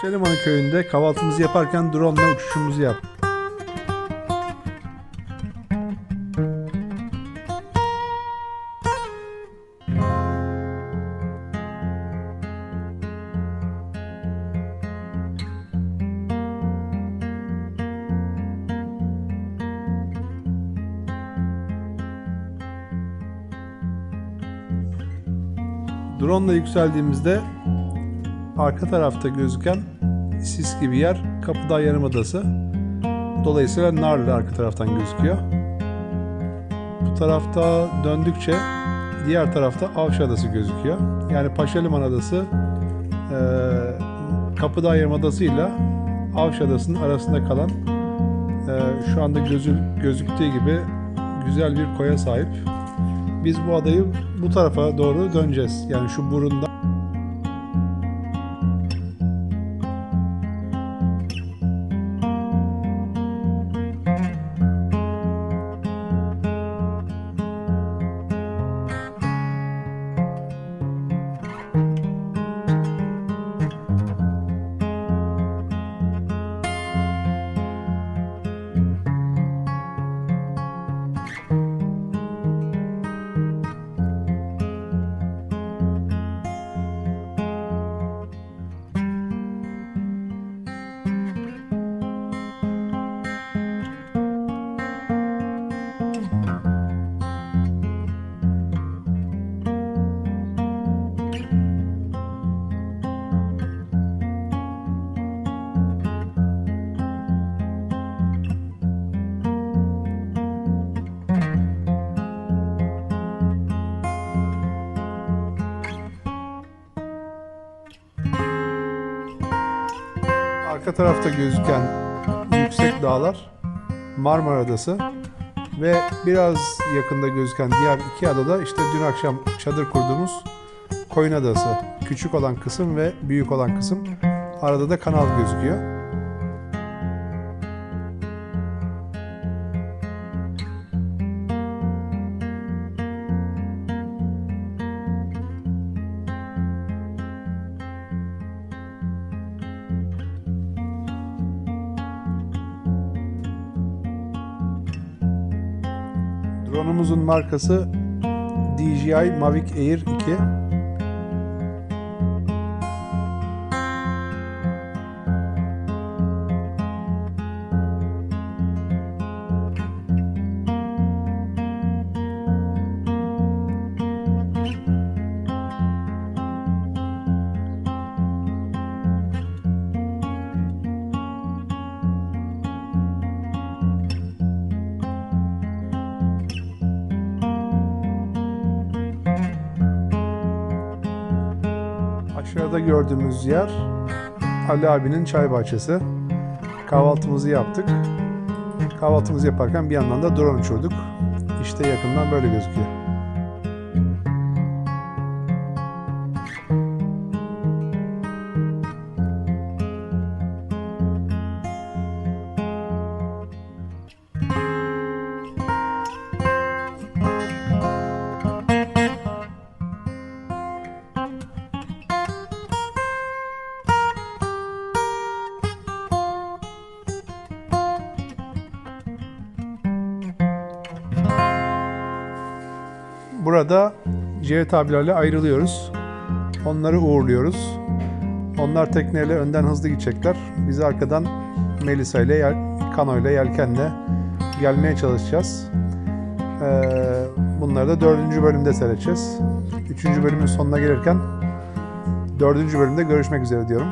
Paşalimanı köyünde kahvaltımızı yaparken drone ile uçuşumuzu yaptık. Drone ile yükseldiğimizde arka tarafta gözüken sis gibi yer Kapıdağ Yarımadası. Dolayısıyla Narlı arka taraftan gözüküyor. Bu tarafta döndükçe diğer tarafta Avşa Adası gözüküyor. Yani Paşaliman Adası eee Kapıdağ Yarımadası ile Avşa Adası'nın arasında kalan eee, şu anda gözü, gözüktüğü gibi güzel bir koya sahip. Biz bu adayı bu tarafa doğru döneceğiz. Yani şu burundan arka tarafta gözüken yüksek dağlar Marmara Adası ve biraz yakında gözüken diğer iki adada işte dün akşam çadır kurduğumuz Koyun Adası. Küçük olan kısım ve büyük olan kısım. Arada da kanal gözüküyor. Drone'umuzun markası DJI Mavic Air 2. Aşağıda gördüğümüz yer Ali abinin çay bahçesi. Kahvaltımızı yaptık. Kahvaltımızı yaparken bir yandan da drone uçurduk. İşte yakından böyle gözüküyor. Burada Cevdet abilerle ayrılıyoruz. Onları uğurluyoruz. Onlar tekneyle önden hızlı gidecekler. Biz arkadan Melisa ile yel, Kano ile Yelken'le gelmeye çalışacağız. Ee, bunları da dördüncü bölümde seyredeceğiz. Üçüncü bölümün sonuna gelirken dördüncü bölümde görüşmek üzere diyorum.